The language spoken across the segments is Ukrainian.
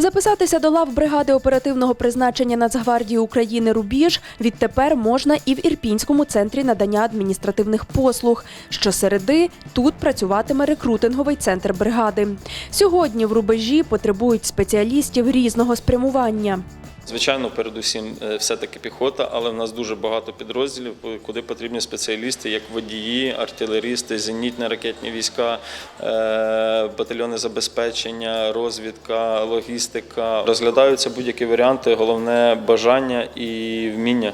Записатися до лав бригади оперативного призначення Нацгвардії України Рубіж відтепер можна і в Ірпінському центрі надання адміністративних послуг. Щосереди тут працюватиме рекрутинговий центр бригади. Сьогодні в рубежі потребують спеціалістів різного спрямування. Звичайно, передусім е, все-таки піхота, але в нас дуже багато підрозділів, куди потрібні спеціалісти, як водії, артилерісти, зенітні ракетні війська, е, батальйони забезпечення, розвідка, логістика. Розглядаються будь-які варіанти, головне бажання і вміння.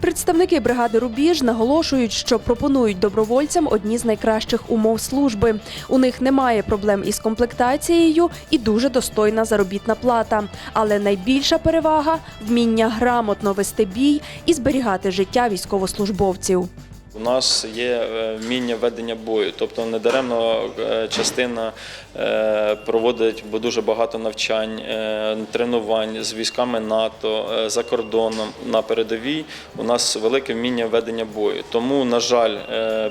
Представники бригади Рубіж наголошують, що пропонують добровольцям одні з найкращих умов служби. У них немає проблем із комплектацією і дуже достойна заробітна плата. Але найбільша перевага вміння грамотно вести бій і зберігати життя військовослужбовців. У нас є е, вміння ведення бою, тобто недаремно е, частина е, проводить дуже багато навчань, тренувань з військами НАТО за кордоном на передовій. У нас велике вміння ведення бою. Тому, на жаль,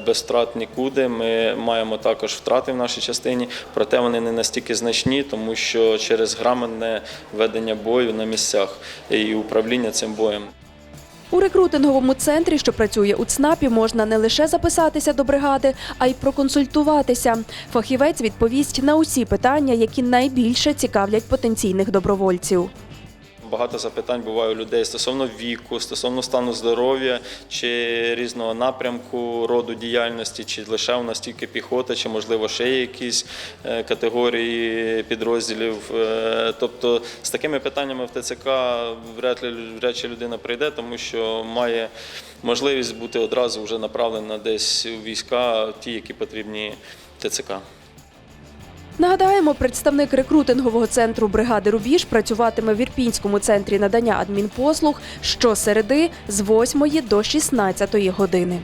без втрат нікуди. Ми маємо також втрати в нашій частині, проте вони не настільки значні, тому що через грамотне ведення бою на місцях і управління цим боєм. У рекрутинговому центрі, що працює у ЦНАПі, можна не лише записатися до бригади, а й проконсультуватися. Фахівець відповість на усі питання, які найбільше цікавлять потенційних добровольців. Багато запитань буває у людей стосовно віку, стосовно стану здоров'я чи різного напрямку роду діяльності, чи лише у нас тільки піхота, чи можливо ще є якісь е, категорії підрозділів. Е, Тобто з такими питаннями в ТЦК вряд ли вряд чи людина прийде, тому що має можливість бути одразу вже направлена десь у війська, ті, які потрібні ТЦК. Нагадаємо, представник рекрутингового центру бригади Рубіж працюватиме в Ірпінському центрі надання адмінпослуг щосереди з 8 до 16 години.